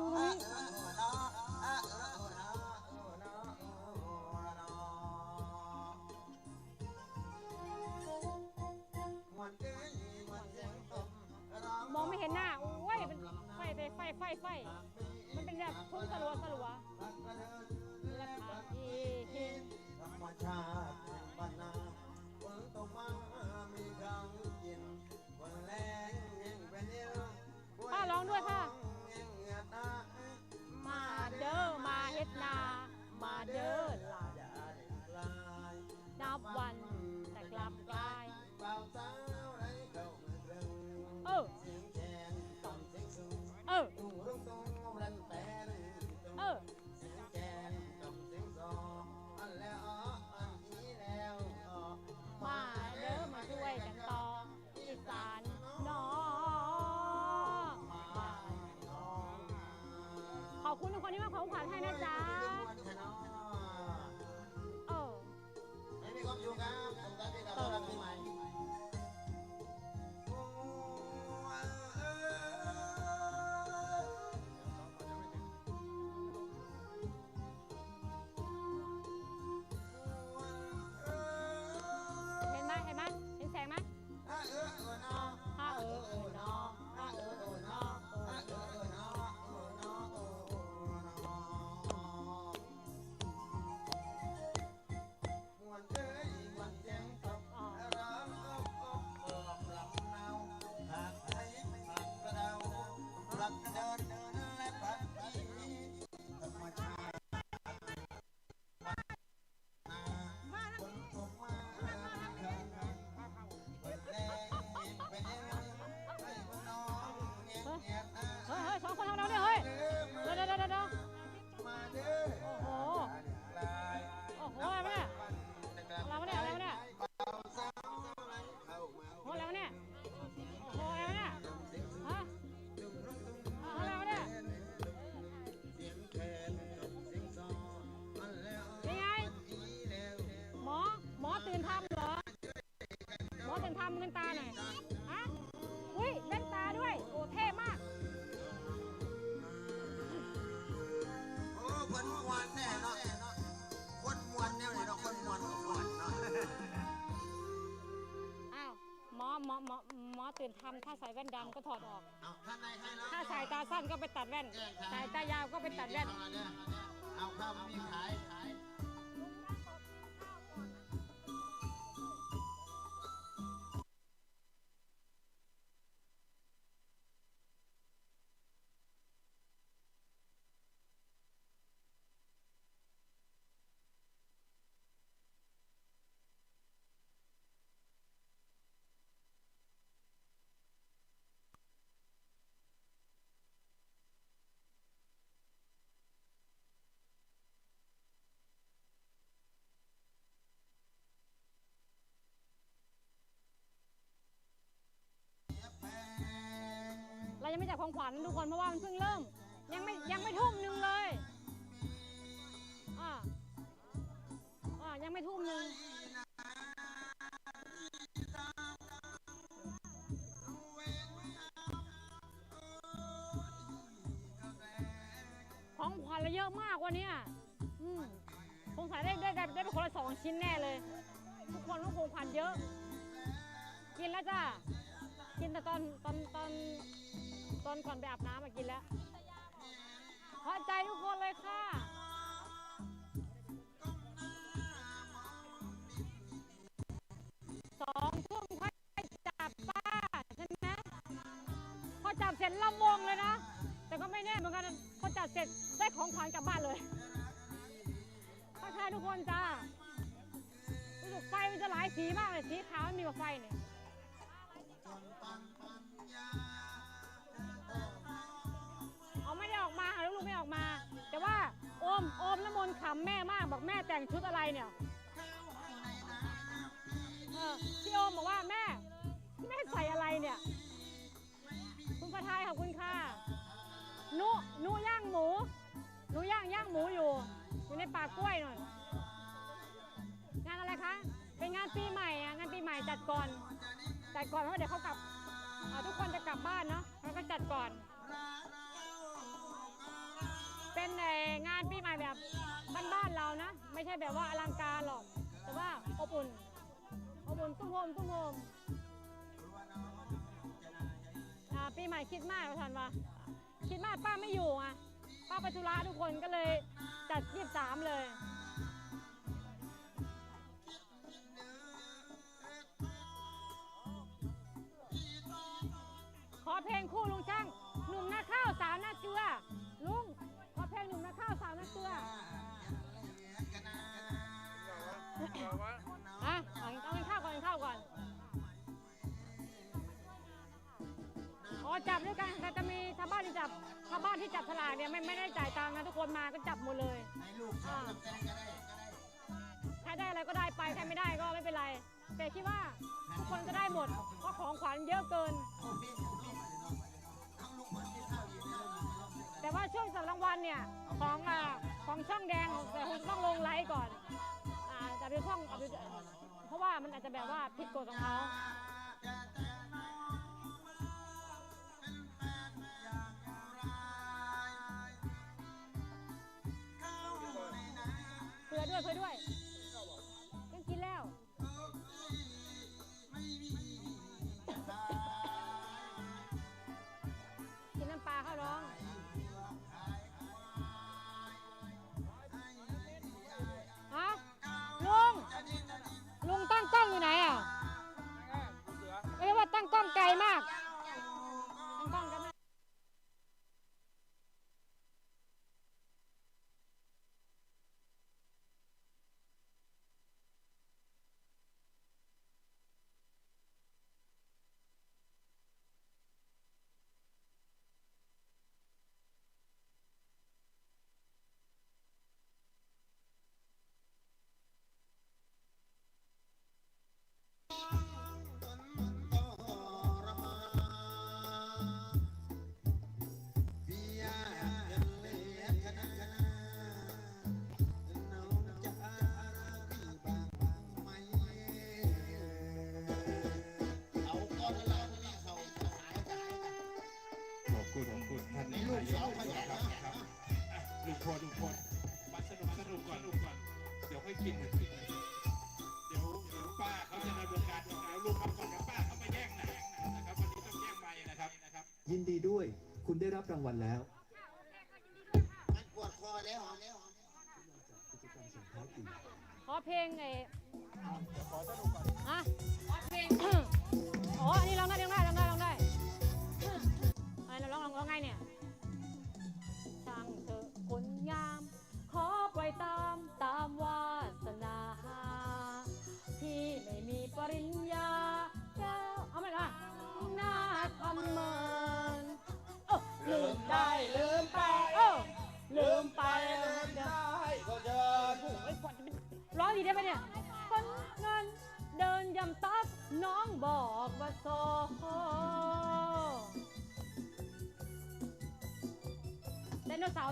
น้อหัวน้อมวนเอ้ยมวนเสียงตบร้องมองไม่เห็นหน้า โอ้ยเป็นไฟไฟไฟไฟไฟ มันเป็นแบบพุ่งสลัวสลัวรักกระเดินราคาอีทีธรรมชาติแห่งบ้านนา อบคุณทุกคนที่มาของขวัญให้นะจ๊ะ เออไม่มีความสุขครับำเงินตาหน่อยฮะอุ้ยเล่นตาด้วย โอ้เท่มาก โอ้คนมวนแน่เนาะคนมวนแน่เลยเนาะคนมวนคนมวนเนาะอ้าว หมอหมอหมอหมอตื่นทำถ้าใส่แว่นดำก็ถอดออก เอาท่านในให้แล้วถ้าสายตาสั้นก็ไปตัดแว่น สายตายาวก็ไปตัดแว่น เอาข้าวมามีขายขายายังไม่จับของขวัญทุกคนเพราะว่ามันเพิ่งเริ่ม ยังไม่ยังไม่ทุ่มหนึ่งเลยอ่าอ่ายังไม่ทุ่มหนึ่งของขวัญเราเยอะมากวันนี้อืมสงสัยได้ได้ได้ได้ไปคนละสองชิ้นแน่เลย ทุกคนต้องของขวัญเยอะ กินแล้วจ้า กินแต่ตอนตอนตอนตอนก่อนไปอาบน้ำมากินแล้วพอใจทุกคนเลยค่ะ สองทุ่มค่อยจับป้าใช่ไหมพอจับเสร็จลำวงเลยนะ แต่ก็ไม่แน่เหมือนกันพอจับเสร็จได้ของขวัญกลับบ้านเลยโอเคค่ะทุกคนจ้ารู้สึกไฟมันจะหลายสีมากเลยสีขาวมันมีกว่าไฟเนี่ย ออกมา แต่ว่าโอมโอมน้ำมนต์ขำแม่มากบอกแม่แต่งชุดอะไรเนี่ยเออพี่โอมบอกว่าแม่แม่ใส่อะไรเนี่ย คุณประทายขอบคุณค่ะนุนุย่างหมูนุย่างย่างหมูอยู่ อยู่ในป่ากล้วยหน่อยงานอะไรคะเป็นงานปีใหม่อะงานปีใหม่จัดก่อนจัดก่อนเพราะเดี๋ยวเขากลับทุกคนจะกลับบ้านเนาะแล้วก็จัดก่อน เป็นงานปีใหม่แบบบ้านๆเรานะ ไม่ใช่แบบว่าอลังการหรอก แต่ว่าอบอุ่นอบอุ่นตุ้มโฮมตุ้มโฮมอ่าปีใหม่คิดมากทันวะคิดมากป้าไม่อยู่อะป้าไปธุระทุกคนก็เลยจัดยีบสามเลยขอเพลงคู่ลุงช่างหนุ่มหน้าข้าวสาวหน้าเกลือ จับด้วยกันแต่จะมีชาวบ้านที่จับชาวบ้านที่จับฉลากเนี่ยไม่ไม่ได้จ่ายตังค์นะทุกคนมาก็จับหมดเลยให้ลูกเขาแสดงก็ได้ก็ได้ใครได้อะไรก็ได้ไปใครไม่ได้ก็ไม่เป็นไร แต่คิดว่าทุกคนจะได้หมดเพราะของขวัญเยอะเกินเอาเพ่งเอาเพ่งเอาลูกมันที่ข้าวอยู่ในโรงในโรงในโรงแต่ว่าช่วงสัปรางวัลเนี่ยของอ่าของช่องแดงแต่คุณต้องลงไลฟ์ก่อนอ่าแต่ดูช่องเอาดูเพราะว่ามันอาจจะแบบว่าผิดกฎของเขา ร้องฮะลุงลุงตั้งกล้องอยู่ไหนอะไม่ได้ว่าตั้งกล้องไกลมาก อะลุงพลลุงพลมาสนุกสนุกก่อนลุงก่อน เดี๋ยวค่อยกินเดี๋ยวกินเดี๋ยวเดี๋ยวป้าเขาจะดำเนินการยังไงลุงทำก่อนกับป้าเขามาแย่งนะนะครับวันนี้ต้องแย่งไปนะครับนะครับ ยินดีด้วย คุณได้รับรางวัลแล้ว มันปวดคอแล้วแล้วกิจกรรมส่งท้ายปีขอเพลงไอ้อะเพลงอ๋ออันนี้ร้องได้ร้องได้ร้องได้ร้องได้อะไรเราร้องร้องร้องไงเนี่ย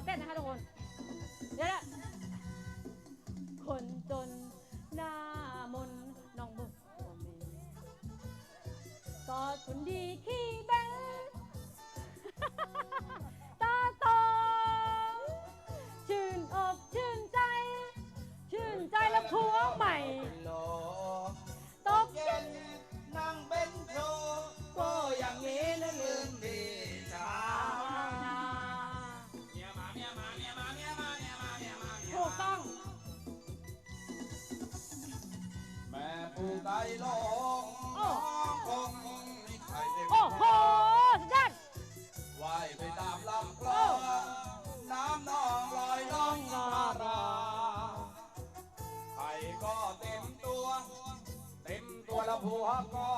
ไดโนเสำคลองน้ำนองลอยล่องนาราไข่ก็เต็มตัว เต็มตัวละผัวก็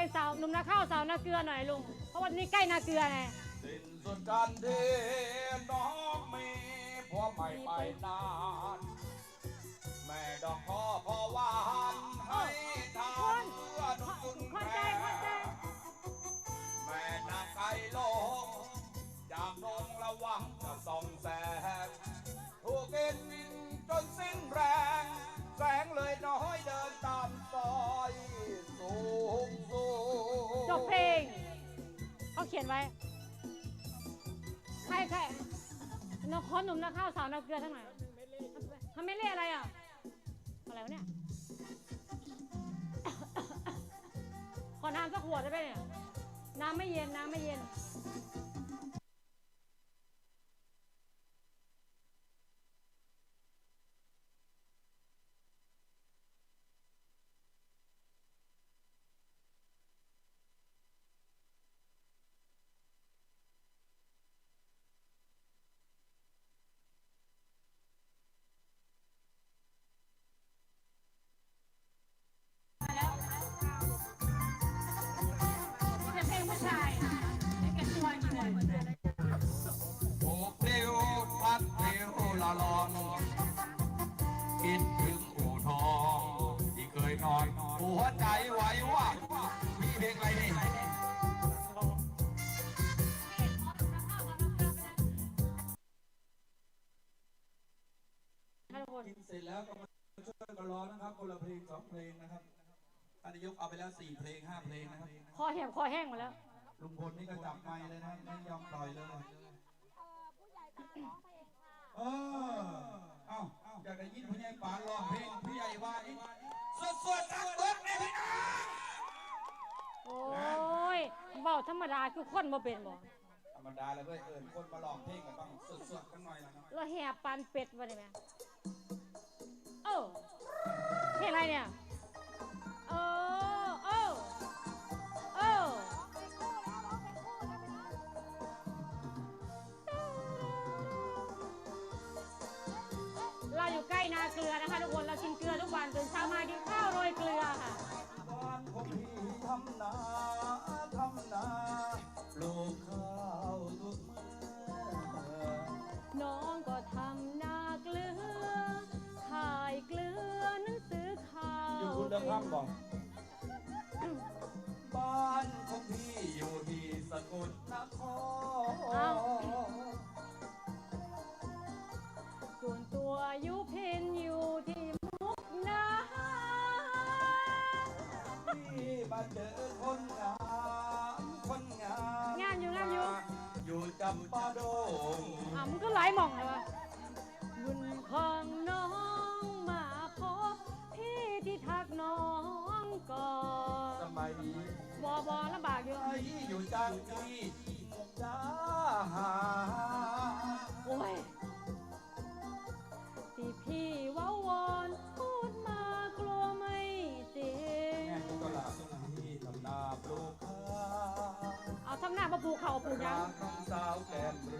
กร้สาวหนุ่มนาข้าวสาวนาเกลือหน่อยลุง เพราะวันนี้ใกล้นาเกลือไงสิ้นสุดการที่น้องมีผัวใหม่ไปนาน แม่ดอกคอพอวานให้ทานเพื่อหนุนกุนแรใจเข้าใจงแม่นาไก่ลงจากดงระวังจะส่องแสงถูกกินจนสิ้นแรง แสงเลยน้อยเดิน เขียนไว้ ใครใครนกคนหนุ่มนกข้าวสาวนกเกลือทั้งไหนทำไม่เล่อะไรอะ อะไรวะเนี่ย ขอน้ำสักขวดได้ไหมเนี่ย น้ำไม่เย็น น้ำไม่เย็น ครับคนละเพลงสองเพลงนะครับท่านนายกเอาไปแล้วสี่เพลงห้าเพลงนะครับ คอแหบคอแห้งหมดแล้ว ลุงพลนี่ก็จับไม้เลยนะไม่ยอมปล่อยเลยเออ เอ้าอยากได้ยินผู้ใหญ่ปานร้องเพลงผู้ใหญ่ว่าอีกสวดสวดสักเบิกในพี่น้องโอ้ยเบาธรรมดาคือคนบ่เป็นบ่ธรรมดาเลยเว้ยเอิญคนมาร้องเพลงกันต้องสดๆกันหน่อยนะครับ เราแหบปานเป็ดวะนี่แม่เออ เพลงอะไรเนี่ยเออเออเออเราอยู่ใกล้นาเกลือนะคะทุกคนเรากินเกลือทุกวันตื่นเช้ามากินข้าวโรยเกลือค่ะ บ้านของพี่ทำนาทำนาปลูกข้าวทุกเมื่อ น้อง ข้ามบอกบ้านของพี่อยู่ ภูเขาปูยังน้องสาวแก้มเรื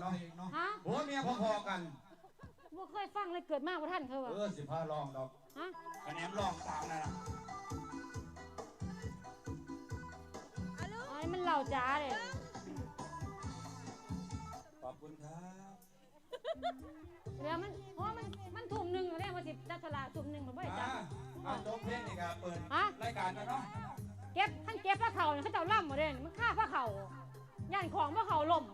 เพลงเนาะฮะผัวเมียพอๆกัน บ่เคยฟังเลยเกิดมากกว่าท่านเขาเอวะอสิพาลองดอกฮะคะแนนลองตามนั่นน่ะอันนี้มันเหล่าจ้าเลยขอบคุณครับเดี๋ยวมันเพราะว่ามันมันทุ่มหนึ่งแล้วเนี่ยมาสิจับฉลากทุ่มหนึ่งมันไม่ได้จัอ่าบอ่าจบเพลงนี่ก็เปิดฮะ รายการกันเนาะเก็บท่านเก็บผ้าเข่าเนี่ยเขาเจ้าล่ำหมดเลยมันฆ่าผ้าเข่าย่านของผ้าเข่าล่ม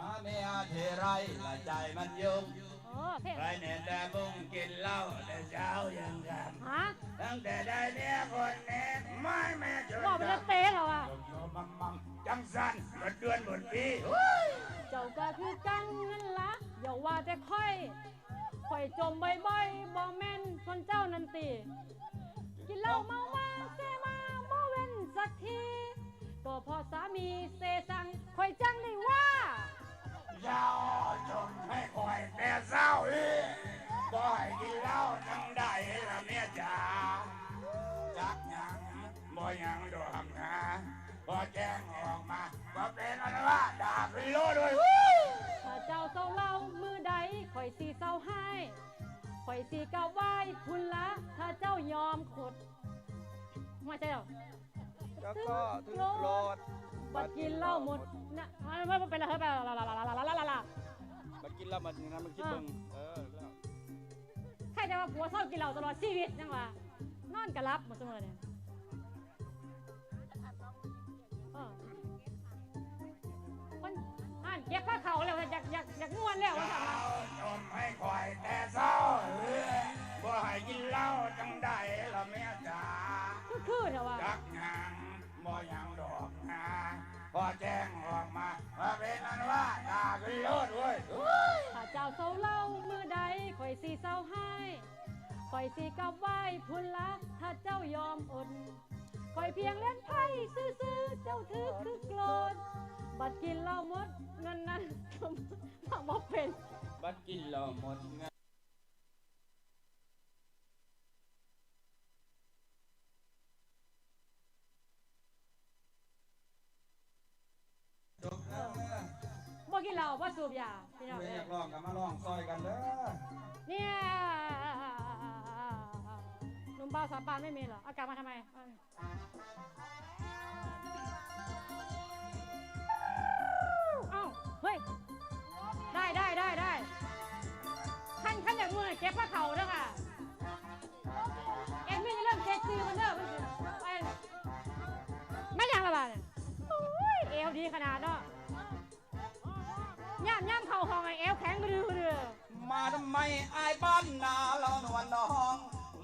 อาเมียเทไรละใจมันยุ่งเออเท่ใครเนี่ยแต่บุ้งกินเหล้าแต่เช้ายังกันฮะตั้งแต่ได้เมียคนนี้ไม่แม่จนบอกมันจะเตะเหรอวะโยมัมมัมจังสันบนเดือนบนปีเจ้าก็คือกันนั่นละอย่าว่าแต่ค่อยค่อยจมบ่อยๆบ่แม่นคนเจ้านันตีกินเหล้าเมามาเซมาบ่เว้นสักที ก็พอสามีเซสั่งค่อยจังได้ ว่ายาวจนให้คอยแต่เศร้าอีบ่ให้กินเหล้าจังได้ละเมียจ๋าจักหยังบ่หยังดอกนะบ่แจ้งออกมาบ่เป็นอันว่าด่าขึ้นโลด้วยถ้าเจ้าเศร้าเล่ามือใดข่อยสีเศร้าให้ข่อยสีกะไหว้คุณละ ถ้าเจ้ายอมขดมาใจเหรอแล้วก็ถึงโกรธ บัดกินเหล้าหมดนะมันไม่เป็นไรเฮ้ยไปละละละละละละละละละมันกินแล้วมันอย่างนั้นมันคิดเบิ่งเออแล้วใครจะมาผัวเศร้ากินเหล้าตลอดชีวิตยังวะนอนกะรับหมดเสมอเนี่ยเออคนอ่านเก็บผ้าเขาแล้วอยากอยากอยากนวลแล้วว่าสั่งมาจนให้คอยแต่เศร้าบ่ให้กินเหล้าจังได้ละเมียจ๋าคือคือเถอะวะจักหยังบ่หยังดอกนะ พอแจ้งออกมาว่าเป็นอันว่าด่าขึ้นโลดเว้ยถ้าเจ้าเศร้าเล่ามือใดข่อยสีเศร้าให้ข่อยสีกับไหว้พุนละถ้าเจ้ายอมอดข่อยเพียงเล่นไพ่ซื่อๆเจ้าถือคือโกรธบัดกินเหล้าหมดนั่นนั่นทำบ่เป็นบัดกินเหล้าหมดเงิน กินเหล้าบ่สูบยาพี่น้องเรีเอ้ยยกร้องกันมาร้องซอยกันเด้อเนี่ยหนุ่มบ่าวสาวปานไม่มีเหรอเอากลับมาทำไมเอ้าเฮ้ยได้ได้ได้ได้ขั้นขั้นอย่างมือเก็บผ้าเขาเด้อค่ะเอ็มมี่จะเริ่มเซ็กซี่มันเด้อมันสิไปไม่ยังละบาดเนี่ยโอ้ยเอวดีขนาดเนาะ ย่ำย่ำเข่าห้องไอ้เอวแข็งรือกระเดือมาทำไมไอายบ้านนาเรานวลน้อง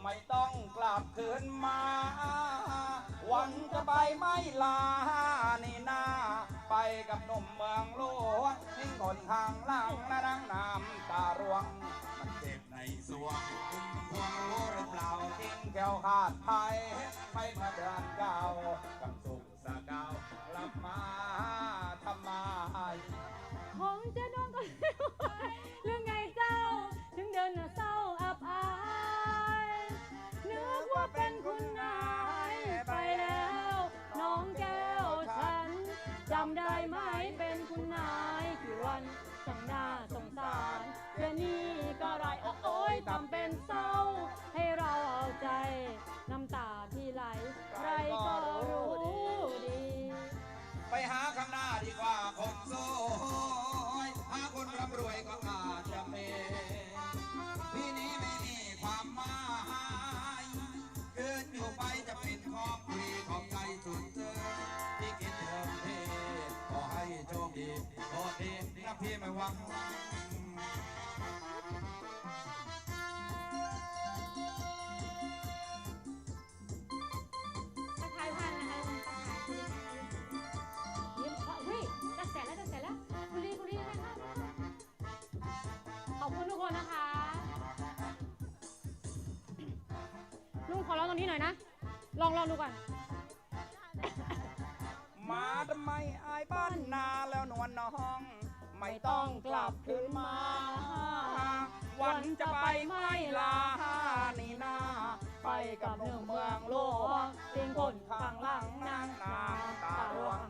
ไม่ต้องกลับคืนมา วังจะไปไม่ลานี่นาไปกับหนุ่มเมืองหลวงทิ้งคนทางหลังและนั่งน้ำตาร่วง มันเจ็บในสวงคุณพวงรู้หรือเปล่าทิ้งแก้วขาดภัยไปเมื่อเดือนเก่า อนสองหน้าสงสารเพื่นี่ก็ไรโอ้ย่ำเป็นเศร้า ไม่หวังทักทายท่านนะคะยิ้มเฮ้ยจะเสร็จแล้วจะเสร็จแล้วคุณลีคุณลีนะคะขอบคุณทุกคนนะคะลุงขอร้องตรงนี้หน่อยนะ ลองลองดูก่อน มาทำไมอายบ้านนาแล้วนวลน้อง ไม่ต้องกลับคืนมา วันจะไปไม่ลานี่นาไปกับหนุ่มเมืองโลกเพียงคนข้างหลังนางนางตาหลวง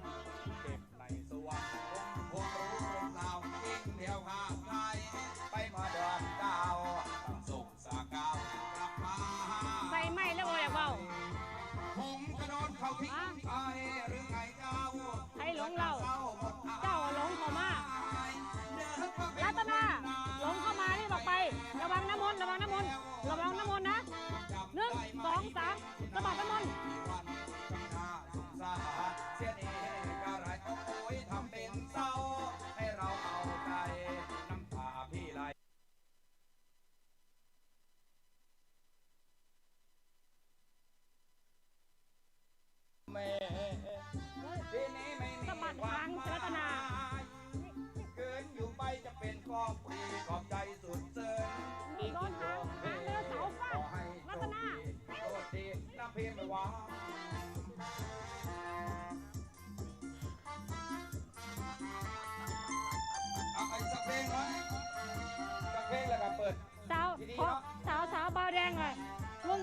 ขอสาวสาวบาแดงหน่อยลุง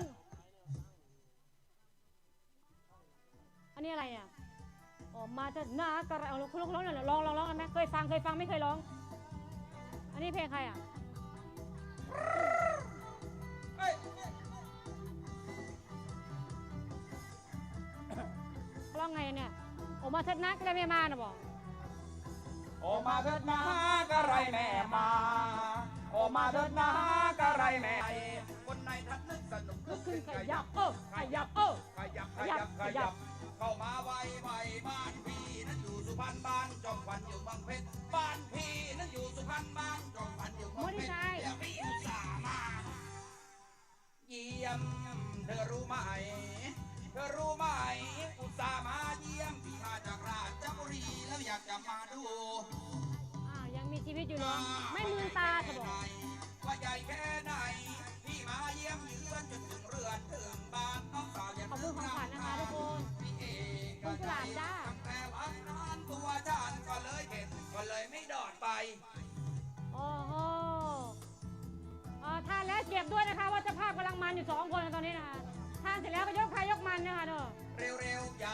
อันนี้อะไรอะออกมาจะหน้ากระเอาคุณลุงร้องหน่อยลองลองร้องกันไหมเคยฟังเคยฟังไม่เคยร้อง อันนี้เพลงใครอะร้องไงเนี่ยออกมาเถิดนักได้ไม่มานะบอกโอกมาเถิดนากะไรแม่มา โอมาเถิดนากะไรแม่คนในทัดนึกสนุกลุกขึ้นขยับเออขยับเออขยับขยับขยับ เข้ามาไวไวบ้านพี่นั้นอยู่สุพรรณบ้านจอมขวัญอยู่บางเพชรบ้านพี่นั้นอยู่สุพรรณบ้านจอมขวัญอยู่บางเพชรเดี๋ยวพี่อุตส่าห์มาเยี่ยมเธอรู้ไหมเธอรู้ไหมอุตส่าห์มาเยี่ยมพี่มาจากราชบุรีแล้วอยากจะมาดูอ้าวยัง มีชีวิตอยู่เนาะไม่มืนตาจะบอกว่าใหญ่แค่ไหนพี่มาเยี่ยมเยือนจนถึงเรือนถึงบ้านน้องสาวอย่าขอบคุณของขวัญนะคะทุกคนพี่เอกคุณกุหลาบจ้าตั้งแต่วันนั้นตัวฉันก็เลยเข็ดก็เลยไม่ดอดไปโอ้โหเอ่อทานแล้วเก็บด้วยนะคะว่าเจะภาพกำลังมันอยู่สองคนนะตอนนี้นะคะทานเสร็จแล้วก็ยกใครยกมันนะคะเด้อเร็วๆอย่า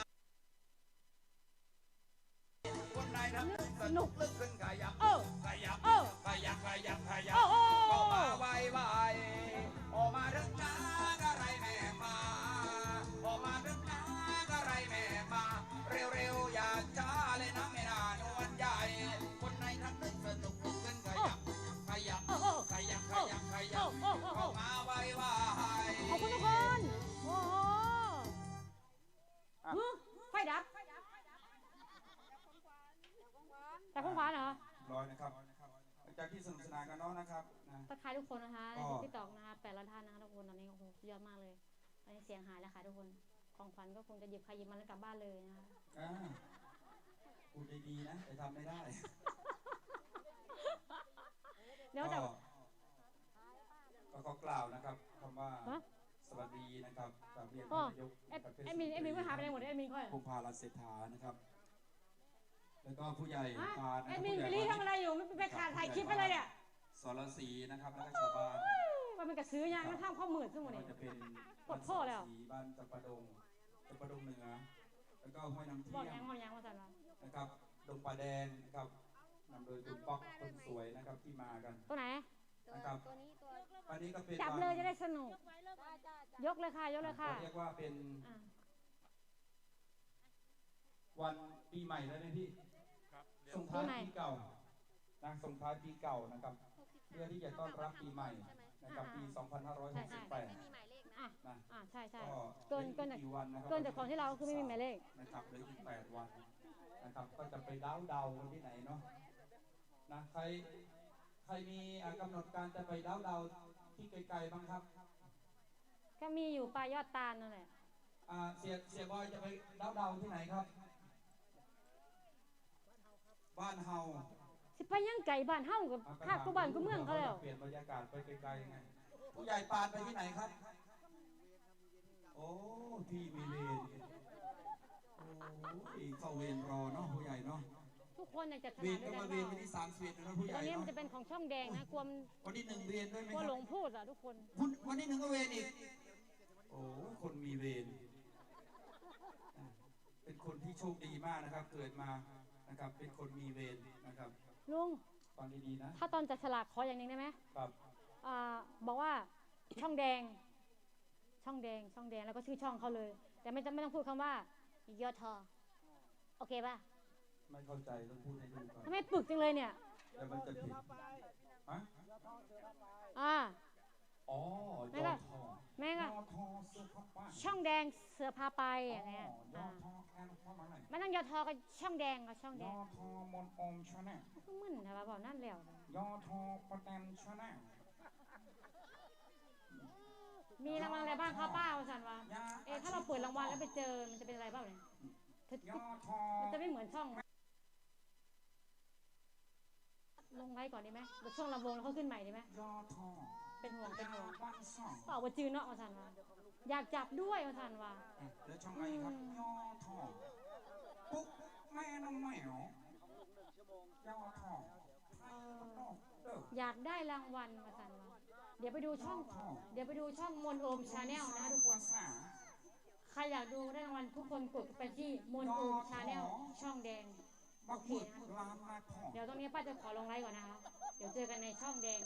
คนไหนทำสสนุนุกกลึกขึ้นขยับเออขยับ แต่ของขวานเหรอร้อยนะครับหลังจากที่สนุกสนานกันเนาะนะครับนะทักทายทุกคนนะคะก็ที่ตอกนะคะแปดล้านท่านนะคะทุกคนตอนนี้โอ้โหสุดยอดมากเลยตอนนี้เสียงหายแล้วค่ะทุกคน ของขวัญก็คงจะหยิบใครหยิบมันแล้วกลับบ้านเลยนะคะอ่าพูดดีๆนะแต่ทำไม่ได้เดี๋ยวจะก็ก็ขอกล่าวนะครับคำว่าฮะสวัสดีนะครับกราบเรียนอ๋อท่านนายกเอ็ดประเทศเอ็ดมินเอ็ดมินก็หายไปไหนหมดเอ็ดมินค่อยภูมิภาลันเศรษฐานะครับ แล้วก็ผู้ใหญ่ฮะพานะคเอ็รัดบมินผู้ไปใหญ่รีพาทำอะไรอยู่ไม่ไปขาดถ่ายคลิปไปเลยเนี่ยสรศรีนะครับแล้วก็ชาวบ้านว่ามันกระสือยังมันทำข้าวหมื่นซึ่งวันก็นี้จะเป็นกดพ่อแล้ว บ้านสรศรีบ้านจำปาดงจำปาดงเหนือ แล้วก็ห้วยน้ำเที่บอกยยังง บอกยังว่าสันวะนะครับดงป่าแดงนะครับนำโดยคุณป๊อกคนสวยนะครับที่มากัน ตัวไหนนะครับวันนี้ก็เป็นจับวันเลยจะได้สนุกยกเลยค่ะ ยกเลยค่ะเรียกว่าเป็นอะวันปีใหม่แล้วนะพี่ครับเดี๋ยว ส่งท้ายปีใหม่ปีเก่านะส่งท้ายปีเก่านะครับ เพื่อที่จะต้อนรับปีใหม่นะครับปี 2568 อะนะอะใช่ใช่ก็เกินหลืเกินอจากกี่วันนะครับเกินจากของที่เราคือไม่มีหมายเลขนะครับเหลืออีก8วันนะครับ ก็จะไปเดาเดาๆกันที่ไหนเนาะนะใครใครมีอะกำหนดการจะไปเดาเดาๆที่ไกลๆบ้างครับก็มีอยู่ปลายยอดตาลนั่นแหละอ่าเสียเสียบอยจะไปเดาเดาๆที่ไหนครับ บ้านเฮาสิไปยังไก่บ้านเฮากับอะคาดกูบ้านกูเมืองเขาแล้วเปลี่ยนบรรยากาศไปไกลๆยังไงผู้ใหญ่ปานไปที่ไหนครับ โอ้พี่มีเวรโอ้ยเข้าเวรรอเนาะผู้ใหญ่เนาะทุกคนอยากจะถเวนัรดก็ด้วยกันเปล่ามาเวรวันที่สามสิบเอ็ดนะผู้ใหตอญ่นนี้มันเนาะจะเป็นของช่องแดงนะกลัวมันวันที่หนึ่งเรียนด้วยไหมกลัวคหลรับงพูดอะทุกคนคุณวันที่หนึ่งก็เวรอีกโอ้คนมีเวรอะเป็นคนที่โชคดีมากนะครับ เกิดมา นะครับเป็นคนมีเวรนะครับลุงฟังดีๆนะถ้าตอนจัดฉลากขออย่างหนึงได้ไหมครับอ่าบอกว่าช่องแดง ช่องแดงช่องแดงแล้วก็ชื่อช่องเขาเลย แต่ไม่จำไม่ต้องพูดคำว่ายอทอโอเคป่ะไม่เข้าใจต้องพูดให้ดูก่อนทำไมปึกจังเลยเนี่ย แล้วมันจะผิดฮะอ่า อ๋อไม่ยก็อทอแม่งยอะอทอเสื้อผ้าป้าช่องแดงเสือพาไปอย่างเงี้ยยออ่าทอแอนเข้ามาหน่อยไม่ต้องยอทอกับช่องแดงกับช่องยแดองทอมนอมชนลก็มึนนะว่าบอกนั่นแล้วยอทอประแตนชนลมีรางวัลอะไรบ้างคะป้าอาสันวะเอ๊ะถ้าเราเปิดรางวัลแล้วไปเจอมันจะเป็นอะไรบ้างเนี่ยยอทอมันจะไม่เหมือนช่อง ลงไว้ก่อนดีไหมเดี๋ยวช่วงลำวงแล้วเขาขึ้นใหม่ดีไหมยอทอ เป็นห่วงเป็นห่วงบ้านซ่องเปล่าว่าจือเนาะอาสันวะอยากจับด้วยอาสันวะอะแล้วช่องไหนครับยอทอปุ๊กแม่น้องแมวยอทอไทยบ้านนอกเด้ออยากได้รางวัลอาสันวะเดี๋ยวไปดูช่อง เดี๋ยวไปดูช่องมนโอมชาแนลนะทุกคนภาษาใครอยากดูได้รางวัลทุกคนกดไปที่มนโอมชาแนลช่องแดงบักหมึกลามมาทองเดี๋ยวตรงนี้ป้าจะขอลงไลค์ก่อนนะคะเดี๋ยวเจอกันในช่องแดง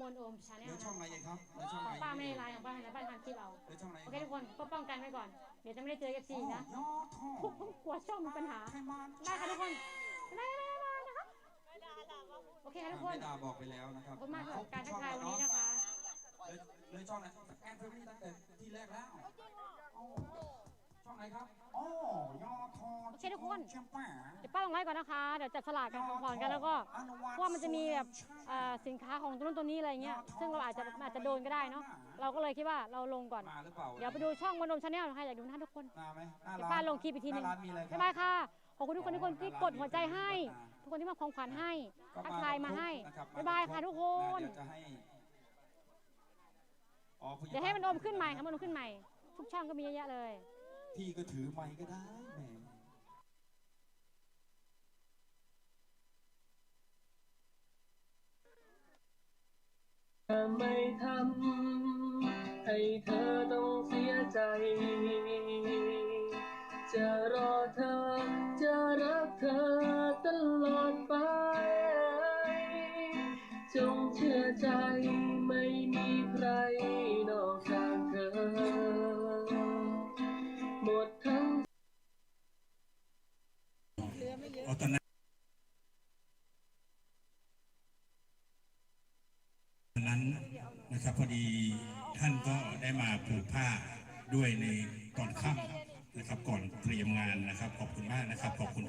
มนโอมชาแนแล้ลวช่องไหนอีกครับแล้วช่องไหนป้าไม่ได้ไลน์ของป้าให้นะป้าทำคลิปเอาแล้วช่องไหนโอเคทุกคนก็ป้องกันไว้ก่อน เดี๋ยวจะไม่ได้เจอเอฟซีนะยอทอทุกคนกลัวช่องมีปัญหาไทยบ้านได้ค่ะทุกคนได้ได้ได้ได้นะคะโอเคค่ะทุกคนไม่ดาบอกไปแล้วนะคขรัอบบคุณมากสำหรับการทักทายวันนี้นะคะเลยเลยช่องไหนแอนเฟอรี่ตั้งแต่ที่แรกแล้วอ๋อช่องไหนครับ อ๋อยอทอโอเคทุกคนแชมป้าเดี๋ยวป้าลงไลค์ก่อนนะคะ เดี๋ยวจับสลากกันของขวัญกันแล้วก็เพราะว่ามันจะมีแบบเอ่อสินค้าของตัวนู้นตัวนี้อะไรเงี้ย ซึ่งเราอาจจะอาจจะโดนก็ได้เนาะ เราก็เลยคิดว่าเราลงก่อน มาหรือเปล่าเดี๋ยวไปดูช่องมนโอมชาแนลนะคะอยากดูนะทุกคน มาไหมหน้าเดี๋ยวร้านป้าลงคลิปอีกทีหนึงหน้าร้านมีอะไรครับบ๊ายบายค่ะ ขอบคุณทุกคนทุกคนที่กดหัวใจให้ ทุกคนที่มาของขวัญให้ก็ทักทายมาให้นะครับบ๊ายบายค่ะทุกคน เดี๋ยวจะให้อ๋อผู้ใญ่เดี๋ยวให้มันโอมขึ้นใหม่ค่ะมันโอมขึ้นใหม่ ทุกช่องก็มีเยอะแยะเลย พี่ก็ถือไม้ก็ได้แหมไม่ทำให้เธอต้องเสียใจ จะรอเธอ จะรักเธอตลอดไป จงเชื่อใจไม่มีใคร นั้นนะครับ พอดีท่านก็ได้มาผูกผ้าด้วยในตอนค่ำนะครับ ก่อนเตรียมงานนะครับ ขอบคุณมากนะครับขอบคุณ